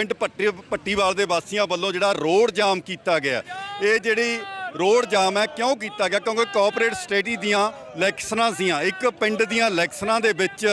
ਪਿੰਡ ਪੱਟੀ ਪੱਟੀਵਾਲ ਦੇ ਵਾਸੀਆਂ ਵੱਲੋਂ ਜਿਹੜਾ ਰੋਡ ਜਾਮ ਕੀਤਾ ਗਿਆ ਇਹ ਜਿਹੜੀ ਰੋਡ ਜਾਮ ਹੈ, ਕਿਉਂ ਕੀਤਾ ਗਿਆ? ਕਿਉਂਕਿ ਕੋਆਪਰੇਟ ਸਟੇਟੀ ਦੀਆਂ ਇਲੈਕਸ਼ਨਾਂ ਸੀਆਂ। ਇੱਕ ਪਿੰਡ ਦੀਆਂ ਇਲੈਕਸ਼ਨਾਂ ਦੇ ਵਿੱਚ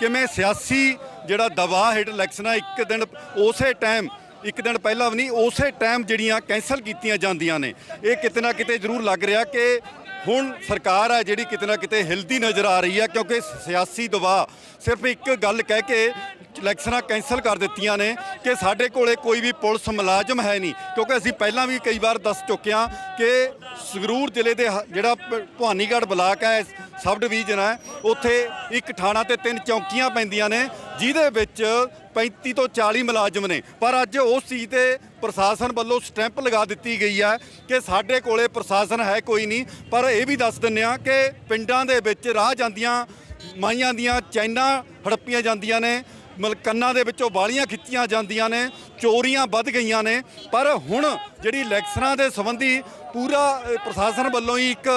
ਕਿਵੇਂ ਸਿਆਸੀ ਜਿਹੜਾ ਦਬਾਅ ਹੇਠ ਇਲੈਕਸ਼ਨਾਂ ਇੱਕ ਦਿਨ, ਉਸੇ ਟਾਈਮ, ਇੱਕ ਦਿਨ ਪਹਿਲਾਂ ਵੀ ਨਹੀਂ, ਉਸੇ ਟਾਈਮ ਜਿਹੜੀਆਂ ਕੈਂਸਲ ਕੀਤੀਆਂ ਜਾਂਦੀਆਂ ਨੇ। ਇਹ ਕਿਤੇ ਨਾ ਕਿਤੇ ਜ਼ਰੂਰ ਲੱਗ ਰਿਹਾ ਕਿ ਹੁਣ ਸਰਕਾਰ ਹੈ ਜਿਹੜੀ ਕਿਤੇ ਨਾ ਕਿਤੇ ਹਿਲਦੀ ਨਜ਼ਰ ਆ ਰਹੀ ਹੈ, ਕਿਉਂਕਿ ਸਿਆਸੀ ਦਬਾਅ। ਸਿਰਫ ਇੱਕ ਗੱਲ ਕਹਿ ਕੇ ਇਲੈਕਸ਼ਨਾਂ ਕੈਂਸਲ ਕਰ ਦਿੱਤੀਆਂ ਨੇ ਕਿ ਸਾਡੇ ਕੋਲੇ ਕੋਈ ਵੀ ਪੁਲਿਸ ਮੁਲਾਜ਼ਮ ਹੈ ਨਹੀਂ। ਕਿਉਂਕਿ ਅਸੀਂ ਪਹਿਲਾਂ ਵੀ ਕਈ ਵਾਰ ਦੱਸ ਚੁੱਕੇ ਹਾਂ ਕਿ ਸੰਗਰੂਰ ਜ਼ਿਲ੍ਹੇ ਦੇ ਹ- ਜਿਹੜਾ ਭ- ਭਵਾਨੀਗੜ੍ਹ ਬਲਾਕ ਹੈ, ਸਬ ਡਿਵੀਜ਼ਨ ਹੈ, ਉੱਥੇ ਇੱਕ ਥਾਣਾ ਤੇ ਤਿੰਨ ਚੌਕੀਆਂ ਪੈਂਦੀਆਂ ਨੇ, ਜਿਹਦੇ ਵਿੱਚ 35 ਤੋਂ 40 ਮੁਲਾਜ਼ਮ ਨੇ। ਪਰ ਅੱਜ ਉਸ ਚੀਜ਼ ਤੇ ਪ੍ਰਸ਼ਾਸਨ ਵੱਲੋਂ ਸਟੈਂਪ ਲਗਾ ਦਿੱਤੀ ਗਈ ਹੈ ਕਿ ਸਾਡੇ ਕੋਲੇ ਪ੍ਰਸ਼ਾਸਨ ਹੈ ਕੋਈ ਨਹੀਂ। ਪਰ ਇਹ ਵੀ ਦੱਸ ਦਿੰਦੇ ਹਾਂ ਕਿ ਪਿੰਡਾਂ ਦੇ ਵਿੱਚ ਰਾਹ ਜਾਂਦੀਆਂ, ਮਾਈਆਂ ਦੀਆਂ ਚੈਨਾਂ ਹੜੱਪੀਆਂ ਜਾਂਦੀਆਂ ਨੇ ਮਲਕੰਨਾਂ ਦੇ ਵਿੱਚੋਂ ਵਾਲੀਆਂ ਖਿੱਚੀਆਂ ਜਾਂਦੀਆਂ ਨੇ, ਚੋਰੀਆਂ ਵੱਧ ਗਈਆਂ ਨੇ। ਪਰ ਹੁਣ ਜਿਹੜੀ ਇਲੈਕਸ਼ਨਾਂ ਦੇ ਸੰਬੰਧੀ ਪੂਰਾ ਪ੍ਰਸ਼ਾਸਨ ਵੱਲੋਂ ਹੀ ਇੱਕ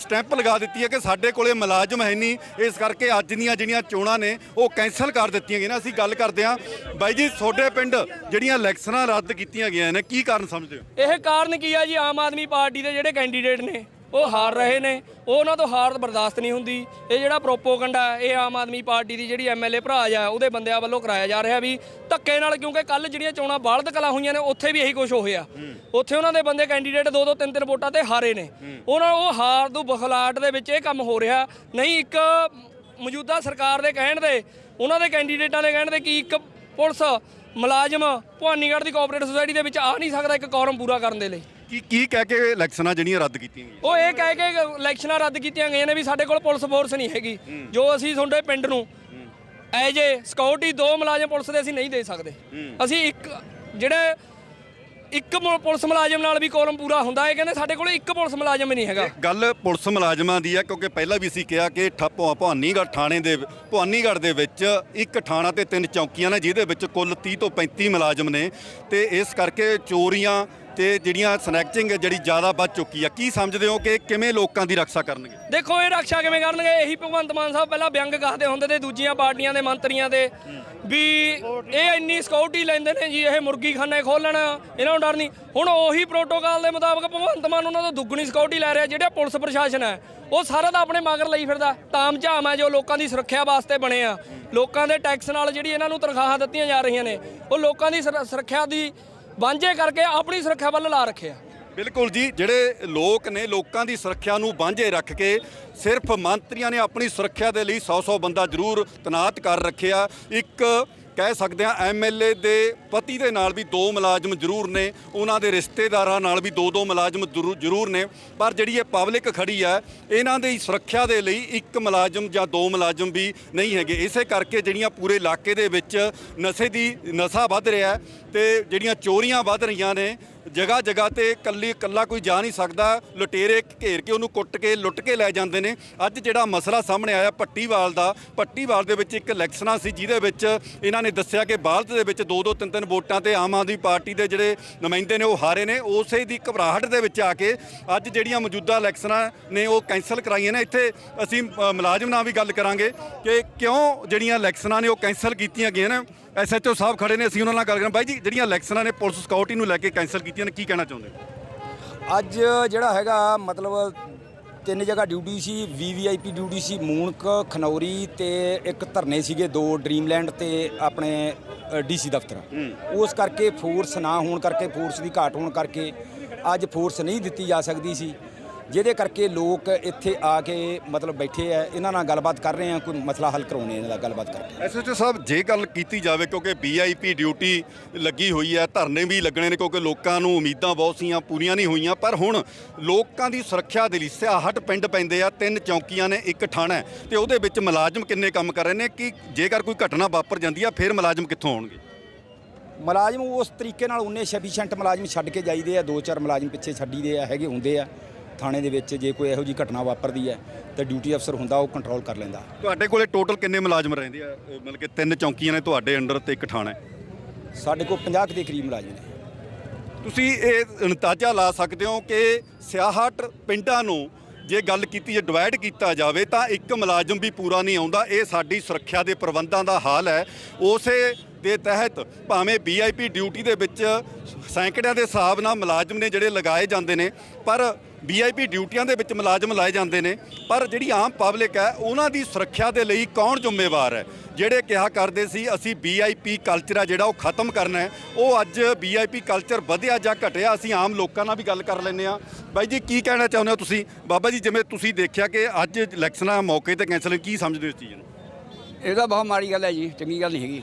ਸਟੈਂਪ ਲਗਾ ਦਿੱਤੀ ਹੈ ਕਿ ਸਾਡੇ ਕੋਲੇ ਮੁਲਾਜ਼ਮ ਹੈ ਨਹੀਂ। ਇਸ ਕਰਕੇ ਅੱਜ ਦੀਆਂ ਜਿਹੜੀਆਂ ਚੋਣਾਂ ਨੇ, ਉਹ ਕੈਂਸਲ ਕਰ ਦਿੱਤੀਆਂ ਗਈਆਂ ਨੇ। ਅਸੀਂ ਗੱਲ ਕਰਦੇ ਹਾਂ ਬਾਈ ਜੀ, ਤੁਹਾਡੇ ਪਿੰਡ ਜਿਹੜੀਆਂ ਇਲੈਕਸ਼ਨਾਂ ਰੱਦ ਕੀਤੀਆਂ ਗਈਆਂ ਨੇ, ਕੀ ਕਾਰਨ ਸਮਝਦੇ ਹੋ? ਇਹ ਕਾਰਨ ਕੀ ਆ ਜੀ? ਆਮ ਆਦਮੀ ਪਾਰਟੀ ਦੇ ਜਿਹੜੇ ਕੈਂਡੀਡੇਟ ਨੇ ਉਹ ਹਾਰ ਰਹੇ ਨੇ। ਉਹ ਉਹਨਾਂ ਤੋਂ ਹਾਰ ਬਰਦਾਸ਼ਤ ਨਹੀਂ ਹੁੰਦੀ। ਇਹ ਜਿਹੜਾ ਪ੍ਰੋਪੋਗੰਡਾ ਇਹ ਆਮ ਆਦਮੀ ਪਾਰਟੀ ਦੀ ਜਿਹੜੀ ਐਮਐਲਏ ਭਰਾ ਆ ਉਹਦੇ ਬੰਦਿਆਂ ਵੱਲੋਂ ਕਰਾਇਆ ਜਾ ਰਿਹਾ ਵੀ ਧੱਕੇ ਨਾਲ ਕਿਉਂਕਿ ਕੱਲ ਜਿਹੜੀਆਂ ਚੋਣਾਂ ਬਾਲਦ ਕਲਾ ਹੋਈਆਂ ਨੇ ਉੱਥੇ ਵੀ ਇਹੀ ਕੁਝ ਹੋਇਆ ਉੱਥੇ ਉਹਨਾਂ ਦੇ ਬੰਦੇ ਕੈਂਡੀਡੇਟ ਦੋ ਦੋ ਤਿੰਨ ਤਿੰਨ ਵੋਟਾਂ ਤੇ ਹਾਰੇ ਨੇ। ਉਹਨਾਂ ਉਹ ਹਾਰ ਤੋਂ ਬਖਲਾਟ ਦੇ ਵਿੱਚ ਇਹ ਕੰਮ ਹੋ ਰਿਹਾ। ਨਹੀਂ ਇੱਕ ਮੌਜੂਦਾ ਸਰਕਾਰ ਦੇ ਕਹਿਣ ਦੇ ਉਹਨਾਂ ਦੇ ਕੈਂਡੀਡੇਟਾਂ ਦੇ ਕਹਿਣ ਦੇ ਕਿ ਇੱਕ ਪੁਲਿਸ ਮੁਲਾਜ਼ਮ ਭਵਾਨੀਗੜ੍ਹ ਦੀ ਕੋਆਪਰੇਟਿਵ ਸੁਸਾਇਟੀ ਦੇ ਵਿੱਚ ਆ ਨਹੀਂ ਸਕਦਾ ਇੱਕ ਕੌਰਮ ਪੂਰਾ ਕਰਨ ਦੇ ਲਈ। ਕੀ ਕੀ ਕਹਿ ਕੇ ਇਲੈਕਸ਼ਨਾਂ ਜਿਹੜੀਆਂ ਰੱਦ ਕੀਤੀਆਂ ਗਈਆਂ? ਉਹ ਇਹ ਕਹਿ ਕੇ ਇਲੈਕਸ਼ਨਾਂ ਰੱਦ ਕੀਤੀਆਂ ਗਈਆਂ ਨੇ ਵੀ ਸਾਡੇ ਕੋਲ ਪੁਲਿਸ ਫੋਰਸ ਨਹੀਂ ਹੈਗੀ। ਜੋ ਅਸੀਂ ਤੁਹਾਡੇ ਪਿੰਡ ਨੂੰ ਐਜ ਏ ਸਿਕਿਉਰਿਟੀ ਦੋ ਮੁਲਾਜ਼ਮ ਪੁਲਿਸ ਦੇ ਅਸੀਂ ਨਹੀਂ ਦੇ ਸਕਦੇ। ਅਸੀਂ ਇੱਕ ਜਿਹੜੇ ਇੱਕ ਪੁਲਿਸ ਮੁਲਾਜ਼ਮ ਨਾਲ ਵੀ ਕੋਲਮ ਪੂਰਾ ਹੁੰਦਾ ਹੈ ਕਹਿੰਦੇ ਸਾਡੇ ਕੋਲ ਇੱਕ ਪੁਲਿਸ ਮੁਲਾਜ਼ਮ ਨਹੀਂ ਹੈਗਾ। ਗੱਲ ਪੁਲਿਸ ਮੁਲਾਜ਼ਮਾਂ ਦੀ ਹੈ ਕਿਉਂਕਿ ਪਹਿਲਾਂ ਵੀ ਅਸੀਂ ਕਿਹਾ ਕਿ ਠੱਪੋ ਭਵਾਨੀਗੜ੍ਹ ਥਾਣੇ ਦੇ ਭਵਾਨੀਗੜ੍ਹ ਦੇ ਵਿੱਚ ਇੱਕ ਥਾਣਾ ਤੇ ਤਿੰਨ ਚੌਕੀਆਂ ਨੇ ਜਿਹਦੇ ਵਿੱਚ ਕੁੱਲ 30 ਤੋਂ 35 ਮੁਲਾਜ਼ਮ ਨੇ। ਤੇ ਇਸ ਕਰਕੇ ਚੋਰੀਆਂ ਤੇ ਜਿਹੜੀਆਂ ਸਨੈਚਿੰਗ ਜਿਹੜੀ ਜ਼ਿਆਦਾ ਵੱਧ ਚੁੱਕੀ ਆ, ਕੀ ਸਮਝਦੇ ਹੋ ਕਿ ਕਿਵੇਂ ਲੋਕਾਂ ਦੀ ਰੱਖਿਆ ਕਰਨਗੇ? ਦੇਖੋ, ਇਹ ਰੱਖਿਆ ਕਿਵੇਂ ਕਰਨਗੇ? ਇਹੀ ਭਗਵੰਤ ਮਾਨ ਸਾਹਿਬ ਪਹਿਲਾਂ ਵਿਅੰਗ ਕਰਦੇ ਹੁੰਦੇ ਤੇ ਦੂਜੀਆਂ ਪਾਰਟੀਆਂ ਦੇ ਮੰਤਰੀਆਂ ਦੇ। ਵੀ ਇਹ ਇੰਨੀ ਸਿਕਿਉਰਿਟੀ ਲੈਂਦੇ ਨੇ ਜੀ, ਇਹ ਮੁਰਗੀਖਾਨੇ ਖੋਲਣ, ਇਹਨਾਂ ਨੂੰ ਡਰ ਨਹੀਂ। ਹੁਣ ਉਹੀ ਪ੍ਰੋਟੋਕਾਲ ਦੇ ਮੁਤਾਬਕ ਭਗਵੰਤ ਮਾਨ ਉਹਨਾਂ ਤੋਂ ਦੁੱਗਣੀ ਸਿਕਿਉਰਿਟੀ ਲੈ ਰਿਹਾ, ਜਿਹੜਾ ਪੁਲਿਸ ਪ੍ਰਸ਼ਾਸਨ ਹੈ। ਉਹ ਸਾਰਾ ਤਾਂ ਆਪਣੇ ਮਗਰ ਲਈ ਫਿਰਦਾ। ਤਾਮ ਝਾਮ ਹੈ ਜੋ ਲੋਕਾਂ ਦੀ ਸੁਰੱਖਿਆ ਵਾਸਤੇ ਬਣੇ ਆ। ਲੋਕਾਂ ਦੇ ਟੈਕਸ ਨਾਲ ਜਿਹੜੀ ਇਹਨਾਂ ਨੂੰ ਤਨਖਾਹਾਂ ਦਿੱਤੀਆਂ ਜਾ ਰਹੀਆਂ ਨੇ, ਉਹ ਲੋਕਾਂ ਦੀ ਸੁਰੱਖਿਆ ਦੀ ਵਾਂਝੇ ਕਰਕੇ ਆਪਣੀ ਸੁਰੱਖਿਆ ਵੱਲ ਲਾ ਰੱਖਿਆ ਬਿਲਕੁਲ ਜੀ, ਜਿਹੜੇ ਲੋਕ ਨੇ ਲੋਕਾਂ ਦੀ ਸੁਰੱਖਿਆ ਨੂੰ ਬਾਂਝੇ ਰੱਖ ਕੇ ਸਿਰਫ ਮੰਤਰੀਆਂ ਨੇ ਆਪਣੀ ਸੁਰੱਖਿਆ ਦੇ ਲਈ 100-100 ਬੰਦਾ ਜ਼ਰੂਰ ਤਨਾਤ ਕਰ ਰੱਖਿਆ। ਇੱਕ ਕਹਿ ਸਕਦੇ ਆ ਐਮਐਲਏ ਦੇ ਪਤੀ ਦੇ ਨਾਲ ਵੀ ਦੋ ਮੁਲਾਜ਼ਮ ਜ਼ਰੂਰ ਨੇ, ਉਹਨਾਂ ਦੇ ਰਿਸ਼ਤੇਦਾਰਾਂ ਨਾਲ ਵੀ ਦੋ ਦੋ ਮੁਲਾਜ਼ਮ ਜ਼ਰੂ- ਜ਼ਰੂਰ ਨੇ, ਪਰ ਜਿਹੜੀ ਇਹ ਪਬਲਿਕ ਖੜੀ ਹੈ, ਇਹਨਾਂ ਦੀ ਸੁਰੱਖਿਆ ਦੇ ਲਈ ਇੱਕ ਮੁਲਾਜ਼ਮ ਜਾਂ ਦੋ ਮੁਲਾਜ਼ਮ ਵੀ ਨਹੀਂ ਹੈਗੇ। ਇਸੇ ਕਰਕੇ ਜਿਹੜੀਆਂ ਪੂਰੇ ਇਲਾਕੇ ਦੇ ਵਿੱਚ ਨਸ਼ੇ ਦੀ, ਨਸ਼ਾ ਵੱਧ ਰਿਹਾ ਹੈ ਤੇ ਜਿਹੜੀਆਂ ਚੋਰੀਆਂ ਵੱਧ ਰਹੀਆਂ ਨੇ ਜਗ੍ਹਾ ਜਗ੍ਹਾ ਤੇ ਕੱਲੀ ਕੱਲਾ ਕੋਈ ਜਾ ਨਹੀਂ ਸਕਦਾ। ਲੁਟੇਰੇ ਘੇਰ ਕੇ ਉਹਨੂੰ ਕੁੱਟ ਕੇ, ਲੁੱਟ ਕੇ ਲੈ ਜਾਂਦੇ ਨੇ। ਅੱਜ ਜਿਹੜਾ ਮਸਲਾ ਸਾਹਮਣੇ ਆਇਆ ਪੱਟੀਵਾਲ ਦਾ, ਪੱਟੀਵਾਲ ਦੇ ਵਿੱਚ ਇੱਕ ਇਲੈਕਸ਼ਨਾਂ ਸੀ, ਜਿਹਦੇ ਵਿੱਚ ਇਹਨਾਂ ਨੇ ਦੱਸਿਆ ਕਿ ਬਾਲਦ ਦੇ ਵਿੱਚ ਦੋ ਦੋ ਤਿੰਨ ਤਿੰਨ ਵੋਟਾਂ ਤੇ ਆਮ ਆਦਮੀ ਪਾਰਟੀ ਦੇ ਜਿਹੜੇ ਨੁਮਾਇੰਦੇ ਨੇ ਉਹ ਹਾਰੇ ਨੇ। ਉਸੇ ਦੀ ਘਬਰਾਹਟ ਦੇ ਵਿੱਚ ਆ ਕੇ ਅੱਜ ਜਿਹੜੀਆਂ ਮੌਜੂਦਾ ਇਲੈਕਸ਼ਨਾਂ ਨੇ ਉਹ ਕੈਂਸਲ ਕਰਾਈਆਂ ਨੇ। ਇੱਥੇ ਅਸੀਂ ਮੁਲਾਜ਼ਮ ਨਾਲ ਵੀ ਗੱਲ ਕਰਾਂਗੇ ਕਿ ਕਿਉਂ ਜਿਹੜੀਆਂ ਇਲੈਕਸ਼ਨਾਂ ਨੇ ਉਹ ਕੈਂਸਲ ਕੀਤੀਆਂ ਗਈਆਂ ਨੇ। ਐਸਐਚਓ ਸਾਹਿਬ ਖੜੇ ਨੇ, ਅਸੀਂ ਉਹਨਾਂ ਨਾਲ ਗੱਲ ਕਰਾਂ ਬਾਈ ਜੀ, ਜਿਹੜੀਆਂ ਇਲੈਕਸ਼ਨਾਂ ਨੇ ਪੁਲਿਸ ਸਕਿਉਰਟੀ ਨੂੰ ਲੈ ਕੇ ਕੈਂਸਲ ਕੀਤੀਆਂ ਨੇ ਕੀ ਕਹਿਣਾ ਚਾਹੁੰਦੇ ਹੋ? ਅੱਜ ਜਿਹੜਾ ਹੈਗਾ ਮਤਲਬ ਤਿੰਨ ਜਗ੍ਹਾ ਡਿਊਟੀ ਸੀ ਵੀਵੀਆਈਪੀ ਡਿਊਟੀ ਸੀ ਮੂਨਕ ਖਨੌਰੀ ਤੇ ਇੱਕ ਧਰਨੇ ਸੀਗੇ ਦੋ ਡ੍ਰੀਮਲੈਂਡ ਤੇ ਆਪਣੇ ਡੀਸੀ ਦਫ਼ਤਰ। ਉਸ ਕਰਕੇ ਫੋਰਸ ਨਾ ਹੋਣ ਕਰਕੇ ਫੋਰਸ ਦੀ ਘਾਟ ਹੋਣ ਕਰਕੇ ਅੱਜ ਫੋਰਸ ਨਹੀਂ ਦਿੱਤੀ ਜਾ ਸਕਦੀ ਸੀ। ਜਿਹਦੇ ਕਰਕੇ ਲੋਕ ਇੱਥੇ ਆ ਕੇ ਮਤਲਬ ਬੈਠੇ ਆ ਇਹਨਾਂ ਨਾਲ ਗੱਲਬਾਤ ਕਰ ਰਹੇ ਆ ਕੋਈ ਮਸਲਾ ਹੱਲ ਕਰਾਉਣੇ ਇਹਨਾਂ ਦਾ ਗੱਲਬਾਤ ਕਰਕੇ। ਐਸਐਚਓ ਸਾਹਿਬ ਜੇ ਗੱਲ ਕੀਤੀ ਜਾਵੇ ਕਿਉਂਕਿ ਵੀਆਈਪੀ ਡਿਊਟੀ ਲੱਗੀ ਹੋਈ ਹੈ ਧਰਨੇ ਵੀ ਲੱਗਣੇ ਨੇ ਕਿਉਂਕਿ ਲੋਕਾਂ ਨੂੰ ਉਮੀਦਾਂ ਬਹੁਤ ਸੀਆਂ ਪੂਰੀਆਂ ਨਹੀਂ ਹੋਈਆਂ ਪਰ ਹੁਣ ਲੋਕਾਂ ਦੀ ਸੁਰੱਖਿਆ ਦੇ ਲਈ ਸਿਆਹਟ ਪਿੰਡ ਪੈਂਦੇ ਆ ਤਿੰਨ ਚੌਕੀਆਂ ਨੇ ਇੱਕ ਥਾਣਾ ਤੇ ਉਹਦੇ ਵਿੱਚ ਮੁਲਾਜ਼ਮ ਕਿੰਨੇ ਕੰਮ ਕਰ ਰਹੇ ਨੇ ਕਿ ਜੇਕਰ ਕੋਈ ਘਟਨਾ ਵਾਪਰ ਜਾਂਦੀ ਆ ਫਿਰ ਮੁਲਾਜ਼ਮ ਕਿੱਥੋਂ ਆਉਣਗੇ? ਮੁਲਾਜ਼ਮ ਉਸ ਤਰੀਕੇ ਨਾਲ ਉਹਨੇ ਸਫੀਸ਼ੀਐਂਟ ਮੁਲਾਜ਼ਮ ਛੱਡ ਕੇ ਜਾਈਦੇ ਆ ਦੋ ਚਾਰ ਮੁਲਾਜ਼ਮ ਪਿੱਛੇ ਛੱਡੀਦੇ ਆ ਹੈਗੇ ਹੁੰਦੇ ਆ। ਥਾਣੇ ਦੇ ਵਿੱਚ ਜੇ ਕੋਈ ਇਹੋ ਜੀ ਘਟਨਾ ਵਾਪਰਦੀ ਹੈ ਤਾਂ ਡਿਊਟੀ ਅਫਸਰ ਹੁੰਦਾ ਉਹ ਕੰਟਰੋਲ ਕਰ ਲੈਂਦਾ। ਤੁਹਾਡੇ ਕੋਲੇ ਟੋਟਲ ਕਿੰਨੇ ਮੁਲਾਜ਼ਮ ਰਹਿੰਦੇ ਆ? ਅਹ ਮਤਲਬ ਕਿ ਤਿੰਨ ਚੌਕੀਆਂ ਨੇ ਤੁਹਾਡੇ ਅੰਡਰ ਤੇ ਇੱਕ ਥਾਣਾ ਹੈ। ਸਾਡੇ ਕੋਲ 50 ਕੁ ਦੇ ਕਰੀਬ ਮੁਲਾਜ਼ਮ ਨੇ। ਤੁਸੀਂ ਇਹ ਅੰਦਾਜ਼ਾ ਲਾ ਸਕਦੇ ਹੋ ਕਿ ਸਿਆਹਟ ਪਿੰਡਾਂ ਨੂੰ ਜੇ ਗੱਲ ਕੀਤੀ ਜੇ ਡਿਵਾਈਡ ਕੀਤਾ ਜਾਵੇ ਤਾਂ ਇੱਕ ਮੁਲਾਜ਼ਮ ਵੀ ਪੂਰਾ ਨਹੀਂ ਆਉਂਦਾ। ਇਹ ਸਾਡੀ ਸੁਰੱਖਿਆ ਦੇ ਪ੍ਰਬੰਧਾਂ ਦਾ ਹਾਲ ਹੈ। ਉਸੇ ਦੇ ਤਹਿਤ ਭਾਵੇਂ ਵੀਆਈਪੀ ਡਿਊਟੀ ਦੇ ਵਿੱਚ ਸੈਂਕੜਿਆਂ ਦੇ ਹਿਸਾਬ ਨਾਲ ਮੁਲਾਜ਼ਮ ਨੇ ਜਿਹੜੇ ਲਗਾਏ ਜਾਂਦੇ ਨੇ ਪਰ ਵੀਆਈਪੀ ਡਿਊਟੀਆਂ ਦੇ ਵਿੱਚ ਮੁਲਾਜ਼ਮ ਲਾਏ ਜਾਂਦੇ ਨੇ, ਪਰ ਜਿਹੜੀ ਆਮ ਪਬਲਿਕ ਹੈ, ਉਹਨਾਂ ਦੀ ਸੁਰੱਖਿਆ ਦੇ ਲਈ ਕੌਣ ਜ਼ਿੰਮੇਵਾਰ ਹੈ? ਜਿਹੜੇ ਕਿਹਾ ਕਰਦੇ ਸੀ, ਅਸੀਂ ਵੀਆਈਪੀ ਕਲਚਰ ਆ ਜਿਹੜਾ ਉਹ ਖਤਮ ਕਰਨਾ ਹੈ, ਉਹ ਅੱਜ ਵੀਆਈਪੀ ਕਲਚਰ ਵਧਿਆ ਜਾਂ ਘਟਿਆ, ਅਸੀਂ ਆਮ ਲੋਕਾਂ ਨਾਲ ਵੀ ਗੱਲ ਕਰ ਲੈਂਦੇ ਆ ਬਾਈ ਜੀ, ਕੀ ਕਹਿਣਾ ਚਾਹੁੰਦੇ ਹੋ ਤੁਸੀਂ? ਬਾਬਾ ਜੀ, ਜਿਵੇਂ ਤੁਸੀਂ ਦੇਖਿਆ ਕਿ ਅੱਜ ਇਲੈਕਸ਼ਨਾਂ ਮੌਕੇ ਤੇ ਕੈਂਸਲ ਕੀ ਸਮਝਦੇ ਹੋ ਇਸ ਚੀਜ਼ ਨੂੰ? ਇਹ ਤਾਂ ਬਹੁਤ ਮਾੜੀ ਗੱਲ ਹੈ ਜੀ, ਚੰਗੀ ਗੱਲ ਨਹੀਂ ਹੈਗੀ।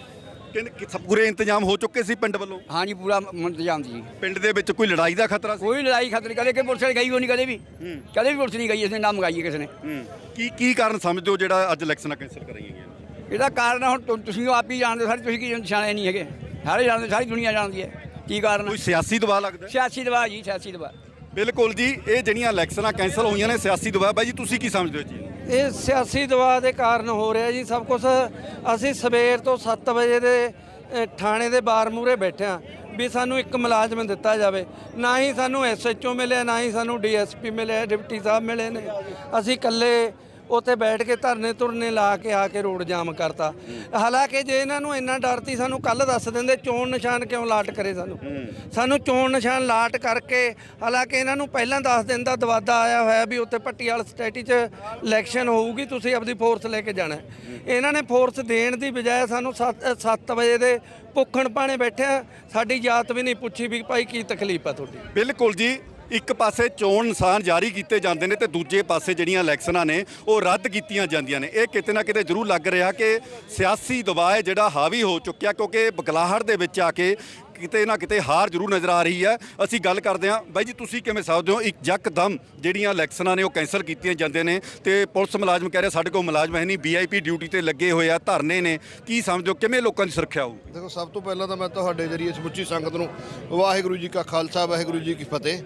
ਕਿ ਕਿ ਸਭ ਪੂਰੇ ਇੰਤਜ਼ਾਮ ਹੋ ਚੁੱਕੇ ਸੀ ਪਿੰਡ ਵੱਲੋਂ? ਹਾਂਜੀ ਪੂਰਾ ਇੰਤਜ਼ਾਮ ਸੀ ਜੀ। ਪਿੰਡ ਦੇ ਵਿੱਚ ਕੋਈ ਲੜਾਈ ਦਾ ਖਤਰਾ ਸੀ? ਕੋਈ ਲੜਾਈ ਖਤਰੇ ਕਦੇ ਕਿ ਪੁਲਿਸ ਨੇ ਗਈ ਹੋਣੀ ਕਦੇ ਵੀ। ਕਦੇ ਵੀ ਪੁਲਿਸ ਨਹੀਂ ਗਈ ਇਸਨੇ ਨਾ ਮੰਗਾਈ ਹੈ ਕਿਸੇ ਨੇ। ਹੂੰ। ਕੀ ਕੀ ਕਾਰਨ ਸਮਝਦੇ ਹੋ ਜਿਹੜਾ ਅੱਜ ਇਲੈਕਸ਼ਨਾਂ ਕੈਂਸਲ ਕਰਾਈਆਂ ਗਈਆਂ ਇਹਦਾ ਕਾਰਨ ਹੁਣ ਤੁ- ਤੁਸੀਂ ਉਹ ਆਪ ਹੀ ਜਾਣਦੇ ਹੋ ਸਾਰੇ ਤੁਸੀਂ ਕੀ ਸਿਆਣੇ ਨਹੀਂ ਹੈਗੇ। ਸਾਰੇ ਜਾਣਦੇ ਸਾਰੀ ਦੁਨੀਆ ਜਾਣਦੀ ਹੈ। ਕੀ ਕਾਰਨ? ਕੋਈ ਸਿਆਸੀ ਦਬਾਅ ਲੱਗਦਾ? ਹੈ? ਸਿਆਸੀ ਦਬਾਅ ਜੀ ਸਿਆਸੀ ਦਬਾਅ। ਬਿਲਕੁਲ ਜੀ ਇਹ ਜਿਹੜੀਆਂ ਇਲੈਕਸ਼ਨਾਂ ਕੈਂਸਲ ਹੋਈਆਂ ਨੇ ਸਿਆਸੀ ਦਬਾਅ। ਬਾਈ ਜੀ ਤੁਸੀਂ ਕੀ ਸਮਝਦੇ ਹੋ ਜੀ? ਇਹ ਸਿਆਸੀ ਦਬਾਅ ਦੇ ਕਾਰਨ ਹੋ ਰਿਹਾ ਜੀ। ਸਭ ਕੁਝ ਅਸੀਂ ਸਵੇਰ ਤੋਂ 7 ਵਜੇ ਦੇ ਥਾਣੇ ਦੇ ਬਾਰ ਮੂਰੇ ਬੈਠੇ ਹਾਂ ਵੀ ਸਾਨੂੰ ਇੱਕ ਮੁਲਾਜ਼ਮ ਦਿੱਤਾ ਜਾਵੇ। ਨਾ ਹੀ ਸਾਨੂੰ ਐਸਐਚਓ ਮਿਲਿਆ, ਨਾ ਹੀ ਸਾਨੂੰ ਡੀਐਸਪੀ ਮਿਲਿਆ, ਡਿਪਟੀ ਸਾਹਿਬ ਮਿਲੇ ਨੇ। ਅਸੀਂ ਇਕੱਲੇ ਉੱਥੇ ਬੈਠ ਕੇ ਧਰਨੇ ਤੁਰਨੇ ਲਾ ਕੇ ਆ ਕੇ ਰੋਡ ਜਾਮ ਕਰਤਾ। ਹਾਲਾਂਕਿ ਜੇ ਇਹਨਾਂ ਨੂੰ ਇੰਨਾ ਡਰ ਤੀ ਸਾਨੂੰ ਕੱਲ ਦੱਸ ਦਿੰਦੇ ਚੋਣ ਨਿਸ਼ਾਨ ਕਿਉਂ ਲਾਟ ਕਰੇ ਸਾਨੂੰ। ਸਾਨੂੰ ਚੋਣ ਨਿਸ਼ਾਨ ਲਾਟ ਕਰਕੇ ਹਾਲਾਂਕਿ ਇਹਨਾਂ ਨੂੰ ਪਹਿਲਾਂ ਦੱਸ ਦਿਨ ਦਾ ਦਵਾਦਾ ਆਇਆ ਹੋਇਆ ਵੀ ਉੱਥੇ ਪੱਟੀਆਲ ਸਟੇਟੀ 'ਚ ਇਲੈਕਸ਼ਨ ਹੋਊਗੀ ਤੁਸੀਂ ਆਪਦੀ ਫੋਰਸ ਲੈ ਕੇ ਜਾਣਾ। ਇਹਨਾਂ ਨੇ ਫੋਰਸ ਦੇਣ ਦੀ ਬਜਾਏ ਸਾਨੂੰ 7 ਵਜੇ ਦੇ ਭੁੱਖਣ ਪਾਣੇ ਬੈਠਿਆ ਸਾਡੀ ਜਾਤ ਵੀ ਨਹੀਂ ਪੁੱਛੀ ਵੀ ਭਾਈ ਕੀ ਤਕਲੀਫ ਆ ਤੁਹਾਡੀ। ਬਿਲਕੁਲ ਜੀ। ਇੱਕ ਪਾਸੇ ਚੋਣ ਨਿਸ਼ਾਨ ਜਾਰੀ ਕੀਤੇ ਜਾਂਦੇ ਨੇ ਤੇ ਦੂਜੇ ਪਾਸੇ ਜਿਹੜੀਆਂ ਇਲੈਕਸ਼ਨਾਂ ਨੇ, ਉਹ ਰੱਦ ਕੀਤੀਆਂ ਜਾਂਦੀਆਂ ਨੇ। ਇਹ ਕਿਤੇ ਨਾ ਕਿਤੇ ਜ਼ਰੂਰ ਲੱਗ ਰਿਹਾ ਕਿ ਸਿਆਸੀ ਦਬਾਅ ਜਿਹੜਾ ਹਾਵੀ ਹੋ ਚੁੱਕਿਆ, ਕਿਉਂਕਿ ਬਗਲਾਹੜ ਦੇ ਵਿੱਚ ਆ ਕੇ ਕਿਤੇ ਨਾ ਕਿਤੇ ਹਾਰ ਜ਼ਰੂਰ ਨਜ਼ਰ ਆ ਰਹੀ ਹੈ। ਅਸੀਂ ਗੱਲ ਕਰਦੇ ਹਾਂ, ਬਾਈ ਜੀ, ਤੁਸੀਂ ਕਿਵੇਂ ਸਮਝਦੇ ਹੋ? ਇੱਕ ਯਕਦਮ ਜਿਹੜੀਆਂ ਇਲੈਕਸ਼ਨਾਂ ਨੇ, ਉਹ ਕੈਂਸਲ ਕੀਤੀਆਂ ਜਾਂਦੇ ਨੇ ਤੇ ਪੁਲਿਸ ਮੁਲਾਜ਼ਮ ਕਹਿ ਰਿਹਾ, ਸਾਡੇ ਕੋਲ ਮੁਲਾਜ਼ਮ ਹੈ ਨਹੀਂ ਵੀਆਈਪੀ ਡਿਊਟੀ ਤੇ ਲੱਗੇ ਹੋਏ ਆ, ਧਰਨੇ ਨੇ। ਕੀ ਸਮਝੋ ਕਿਵੇਂ ਲੋਕਾਂ ਦੀ ਸੁਰੱਖਿਆ ਹੋਊ? ਦੇਖੋ, ਸਭ ਤੋਂ ਪਹਿਲਾਂ ਤਾਂ ਮੈਂ ਤੁਹਾਡੇ ਜਰੀਏ ਸਮੁੱਚੀ ਸੰਗਤ ਨੂੰ ਵਾਹਿਗੁਰੂ ਜੀ ਕਾ ਖਾਲਸਾ, ਵਾਹਿਗੁਰੂ ਜੀ ਕੀ ਫਤਿਹ।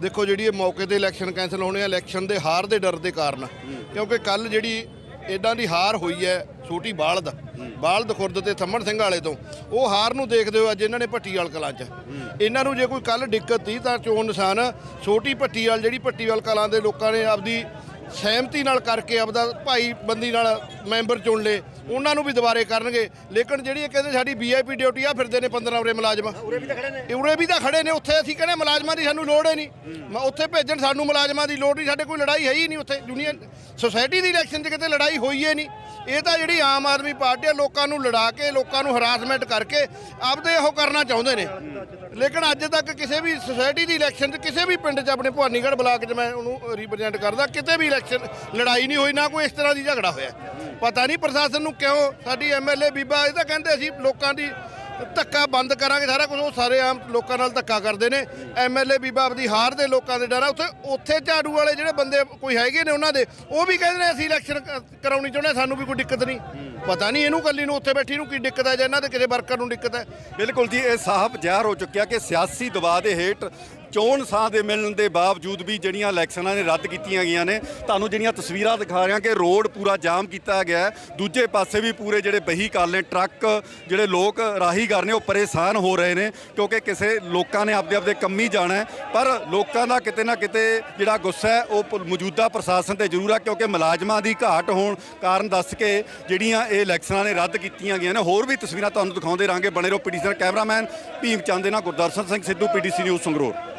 ਦੇਖੋ ਜਿਹੜੀ ਇਹ ਮੌਕੇ ਤੇ ਇਲੈਕਸ਼ਨ ਕੈਂਸਲ ਹੋਣੇ ਆ ਇਲੈਕਸ਼ਨ ਦੇ ਹਾਰ ਦੇ ਡਰ ਦੇ ਕਾਰਨ। ਕਿਉਂਕਿ ਕੱਲ ਜਿਹੜੀ ਇਦਾਂ ਦੀ ਹਾਰ ਹੋਈ ਹੈ, ਛੋਟੀ ਬਾਲਦ ਬਾਲਦ ਖੁਰਦ ਤੇ ਥੰਮਣ ਸਿੰਘ ਵਾਲੇ ਤੋਂ, ਉਹ ਹਾਰ ਨੂੰ ਦੇਖਦੇ ਹੋ ਅੱਜ ਇਹਨਾਂ ਨੇ ਭੱਟੀ ਵਾਲ ਕਲਾਂ 'ਚ। ਇਹਨਾਂ ਨੂੰ ਜੇ ਕੋਈ ਕੱਲ ਦਿੱਕਤ ਸੀ ਤਾਂ ਚੋਣ ਨਿਸ਼ਾਨ ਛੋਟੀ ਭੱਟੀ ਵਾਲ ਜਿਹੜੀ ਭੱਟੀਵਾਲ ਕਲਾਂ ਦੇ ਲੋਕਾਂ ਨੇ ਆਪਦੀ ਸਹਿਮਤੀ ਨਾਲ ਕਰਕੇ ਆਪਦਾ ਭਾਈ ਬੰਦੀ ਨਾਲ ਮੈਂਬਰ ਚੁਣ ਲਏ ਉਹਨਾਂ ਨੂੰ ਵੀ ਦੁਬਾਰੇ ਕਰਨਗੇ। ਲੇਕਿਨ ਜਿਹੜੀ ਇਹ ਕਹਿੰਦੇ ਸਾਡੀ ਵੀਆਈਪੀ ਡਿਊਟੀ ਆ ਫਿਰਦੇ ਨੇ 15 ਉਰੇ ਮੁਲਾਜ਼ਮ। ਉਰੇ ਵੀ ਤਾਂ ਖੜੇ ਨੇ। ਉਰੇ ਵੀ ਤਾਂ ਖੜੇ ਨੇ ਉੱਥੇ ਅਸੀਂ ਕਹਿੰਦੇ ਮੁਲਾਜ਼ਮਾਂ ਦੀ ਸਾਨੂੰ ਲੋੜ ਹੀ ਨਹੀਂ। ਮੈਂ ਉੱਥੇ ਭੇਜਣ ਸਾਨੂੰ ਮੁਲਾਜ਼ਮਾਂ ਦੀ ਲੋੜ ਨਹੀਂ ਸਾਡੇ ਕੋਈ ਲੜਾਈ ਹੈ ਹੀ ਨਹੀਂ ਉੱਥੇ। ਯੂਨੀਅਨ ਸੁਸਾਇਟੀ ਦੀ ਇਲੈਕਸ਼ਨ 'ਚ ਕਿਤੇ ਲੜਾਈ ਹੋਈ ਹੀ ਨਹੀਂ। ਇਹ ਤਾਂ ਜਿਹੜੀ ਆਮ ਆਦਮੀ ਪਾਰਟੀ ਆ ਲੋਕਾਂ ਨੂੰ ਲੜਾ ਕੇ ਲੋਕਾਂ ਨੂੰ ਹਰਾਸਮੈਂਟ ਕਰਕੇ ਆਪਦੇ ਉਹ ਕਰਨਾ ਚਾਹੁੰਦੇ ਨੇ। ਲੇਕਿਨ ਅੱਜ ਤੱਕ ਕਿਸੇ ਵੀ ਸੁਸਾਇਟੀ ਦੀ ਇਲੈਕਸ਼ਨ 'ਚ ਕਿਸੇ ਵੀ ਪਿੰਡ 'ਚ ਆਪਣੇ ਭਵਾਨੀਗੜ੍ਹ ਬਲਾਕ 'ਚ ਮੈਂ ਉਹਨੂੰ ਰਿਪਰੈਜ਼ੈਂਟ ਕਰਦਾ ਕਿਤੇ ਵੀ ਇਲੈਕਸ਼ਨ ਲੜਾਈ ਨਹੀਂ ਹੋਈ ਨਾ ਕੋਈ ਇਸ ਤਰ੍ਹਾਂ ਦੀ ਝਗੜਾ ਹੋਇਆ। ਪਤਾ ਨਹੀਂ ਪ੍ਰਸ਼ਾਸਨ ਨੂੰ ਕਿਉਂ ਸਾਡੀ ਐਮਐਲਏ ਬੀਬਾ ਇਹ ਤਾਂ ਕਹਿੰਦੇ ਅਸੀਂ ਲੋਕਾਂ ਦੀ ਧੱਕਾ ਬੰਦ ਕਰਾਂਗੇ ਸਾਰਾ ਕੁਝ ਉਹ ਸਾਰੇ ਆਮ ਲੋਕਾਂ ਨਾਲ ਧੱਕਾ ਕਰਦੇ ਨੇ। ਐਮਐਲਏ ਬੀਬਾ ਆਪਦੀ ਹਾਰ ਦੇ ਲੋਕਾਂ ਦੇ ਡਰ ਆ। ਉੱਥੇ ਉੱਥੇ ਝਾੜੂ ਵਾਲੇ ਜਿਹੜੇ ਬੰਦੇ ਕੋਈ ਹੈਗੇ ਨੇ ਉਹਨਾਂ ਦੇ ਉਹ ਵੀ ਕਹਿੰਦੇ ਨੇ ਅਸੀਂ ਇਲੈਕਸ਼ਨ ਕਰਾਉਣੀ ਚਾਹੁੰਦੇ ਹਾਂ, ਸਾਨੂੰ ਵੀ ਕੋਈ ਦਿੱਕਤ ਨਹੀਂ। ਪਤਾ ਨਹੀਂ ਇਹਨੂੰ ਕੱਲੀ ਨੂੰ ਉੱਥੇ ਬੈਠੀ ਨੂੰ ਕੀ ਦਿੱਕਤ ਹੈ ਜਾਂ ਇਹਨਾਂ ਦੇ ਕਿਸੇ ਵਰਕਰ ਨੂੰ ਦਿੱਕਤ ਹੈ ਬਿਲਕੁਲ ਜੀ ਇਹ ਸਾਫ਼ ਜ਼ਾਹਰ ਹੋ ਚੁੱਕਿਆ ਕਿ ਸਿਆਸੀ ਦਬਾਅ ਦੇ ਹੇਠ ਚੋਣ ਸਾਹ ਦੇ ਮਿਲਣ ਦੇ ਬਾਵਜੂਦ ਵੀ ਜਿਹੜੀਆਂ ਇਲੈਕਸ਼ਨਾਂ ਨੇ ਰੱਦ ਕੀਤੀਆਂ ਗਈਆਂ ਨੇ, ਤੁਹਾਨੂੰ ਜਿਹੜੀਆਂ ਤਸਵੀਰਾਂ ਦਿਖਾ ਰਿਹਾ ਕਿ ਰੋਡ ਪੂਰਾ ਜਾਮ ਕੀਤਾ ਗਿਆ ਹੈ। ਦੂਜੇ ਪਾਸੇ ਵੀ ਪੂਰੇ ਜਿਹੜੇ ਵਹੀਕਲ ਨੇ, ਟਰੱਕ ਜਿਹੜੇ ਲੋਕ ਰਾਹੀ ਨੇ, ਉਹ ਪਰੇਸ਼ਾਨ ਹੋ ਰਹੇ ਨੇ ਕਿਉਂਕਿ ਕਿਸੇ ਲੋਕਾਂ ਨੇ ਆਪਦੇ ਆਪਦੇ ਕੰਮੀ ਜਾਣਾ ਹੈ। ਪਰ ਲੋਕਾਂ ਦਾ ਕਿਤੇ ਨਾ ਕਿਤੇ ਜਿਹੜਾ ਗੁੱਸਾ ਹੈ, ਉਹ ਮੌਜੂਦਾ ਪ੍ਰਸ਼ਾਸਨ ਤੇ ਜ਼ਰੂਰ ਹੈ ਕਿਉਂਕਿ ਮੁਲਾਜ਼ਮਾਂ ਦੀ ਘਾਟ ਹੋਣ ਕਾਰਨ ਦੱਸ ਕੇ ਜਿਹੜੀਆਂ ਇਹ ਇਲੈਕਸ਼ਨਾਂ ਨੇ ਰੱਦ ਕੀਤੀਆਂ ਗਈਆਂ ਨੇ। ਹੋਰ ਵੀ ਤਸਵੀਰਾਂ ਤੁਹਾਨੂੰ ਦਿਖਾਉਂਦੇ ਰਾਂਗੇ ਬਣੇ ਰਹੋ ਪੀਟੀਸੀ ਕੈਮਰਾਮੈਨ ਭੀਮ ਚੰਦ ਦੇ ਨਾਲ ਗੁਰਦਰਸ਼ਨ ਸਿੰਘ ਸਿੱਧੂ ਪੀਟੀਸੀ ਨਿਊਜ਼ ਸੰਗਰੂਰ।